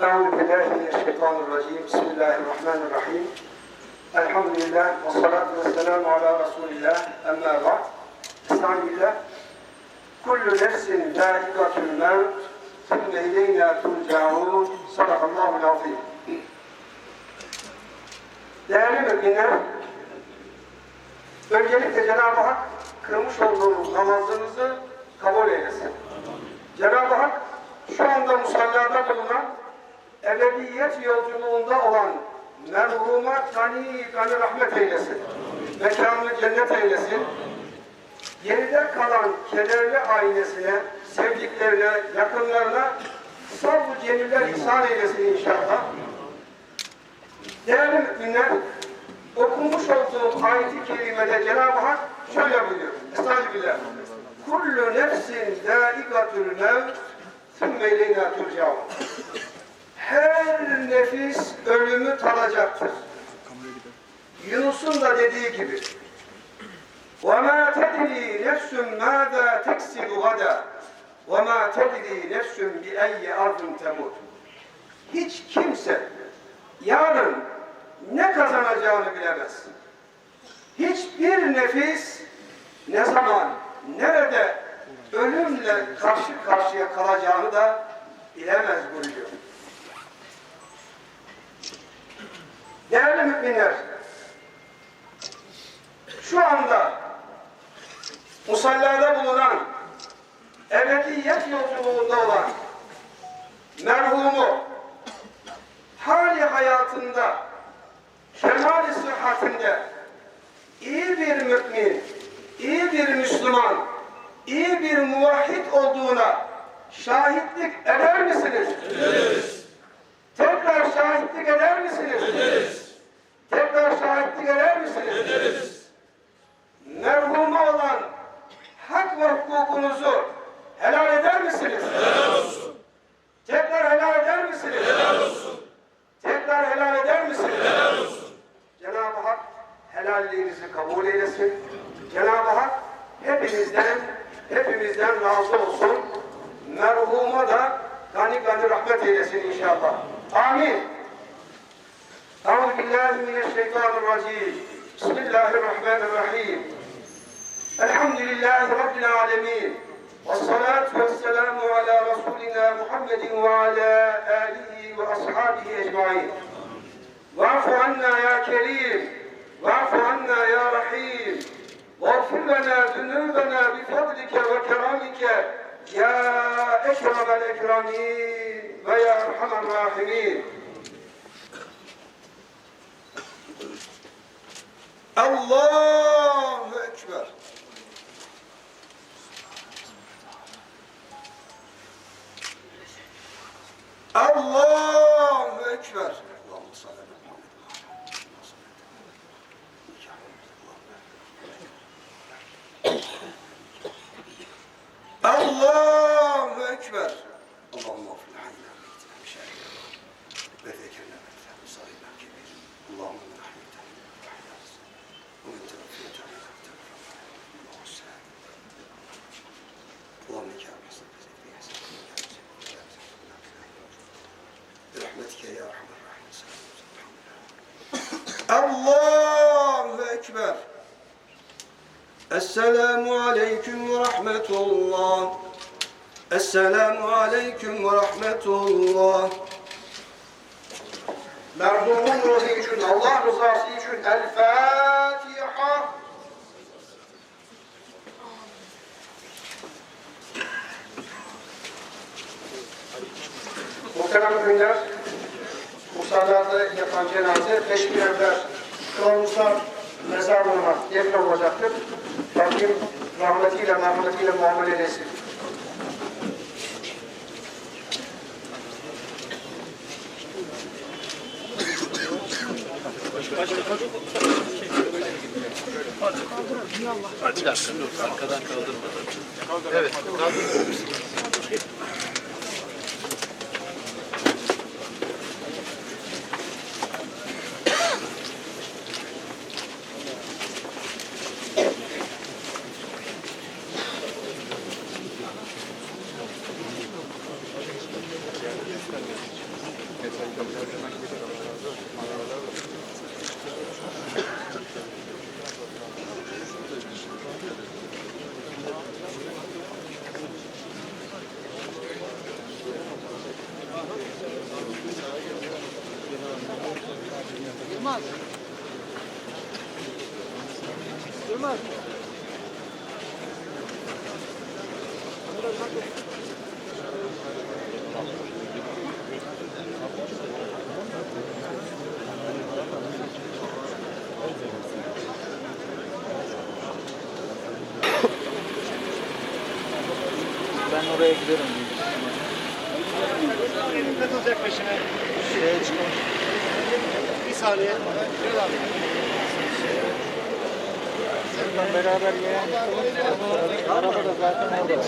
Euzu billahi mineşşeytanirracim. Bismillahirrahmanirrahim. Elhamdülillah ve salatu ve selamu ala Resulillah. Emma ba'd. Estağfirullah. Kullu nefsin zâikatül mevt. Sümme ileynâ turcaûn. Sadakallahu azim. Değerli müminler, öncelikle Cenab-ı Hak kırmış olduğumuz namazınızı kabul eylesin. Cenab-ı Hak şu anda musallada bulunan ebediyet yolculuğunda olan merhuma gani gani rahmet eylesin. Mekanını cennet eylesin. Geride kalan kederli ailesine, sevdiklerine, yakınlarına sabr cemiller ihsan eylesin inşallah. Değerli müminler, okunmuş olduğum ayet-i kerimede Cenab-ı Hak şöyle buyuruyor. Estağfirullah. Kullu nefsin dâikatul mevt sümme ileyna turcaun Her nefis ölümü tadacaktır. Yunus'un da dediği gibi. وَمَا تَدْرِي نَفْسٌ مَاذَا تَكْسِبُ غَدًا وَمَا تَدْرِي نَفْسٌ بِأَيِّ أَرْضٍ تَمُوتُ Hiç kimse yarın ne kazanacağını bilemez. Hiçbir nefis ne zaman, nerede ölümle karşı karşıya kalacağını da bilemez buyuruyor. Değerli müminler, şu anda musallada bulunan ebediyet yolculuğunda olan merhumu hali hayatında kemali sıhhatinde iyi bir mümin, iyi bir Müslüman, iyi bir muvahhid olduğuna şahitlik eder misiniz? Ederiz. Tekrar şahitlik eder misiniz? Ederiz. Tekrar şahitlik eder misiniz? Ederiz. Merhuma olan hak ve hukukunuzu helal eder misiniz? Helal olsun. Tekrar helal eder misiniz? Helal olsun. Tekrar helal eder misiniz? Helal olsun. Cenab-ı Hak helalliğinizi kabul eylesin. Cenab-ı Hak hepinizden hepimizden razı olsun. Merhuma da gani gani rahmet eylesin inşallah. Amin. Euzubillahimineşşeytanirracim. Bismillahirrahmanirrahim. Elhamdülillahi Rabbil alemin. Vessalatu vesselamu ala Resulina Muhammedin ve ala alihi ve ashabihi ecmain. Vafu anna ya kerim. Vafu anna ya rahim. Vafu lana zünubena bifadlike ve keramike. Ya ekremel ekramin. ويا أرحم الراحمين. الله Esselamu aleyküm ve rahmetullah. Esselamu aleyküm ve rahmetullah. Merhumun ruhu için, Allah rızası için El Fatiha. Muhterem günler, Musa'larda yapan cenaze beş birerler kılavuzlar mezarlığına defne olacaktır. Rabbim rahmetiyle, merhametiyle muamele eylesin. Dakika dur arkadan kaldırmadan. Evet kaldır. Ben oraya giderim. Katılacak peşine. Şeye çıkalım. Bir saniye. Gel abi. Beraber gelen araba da zaten orada.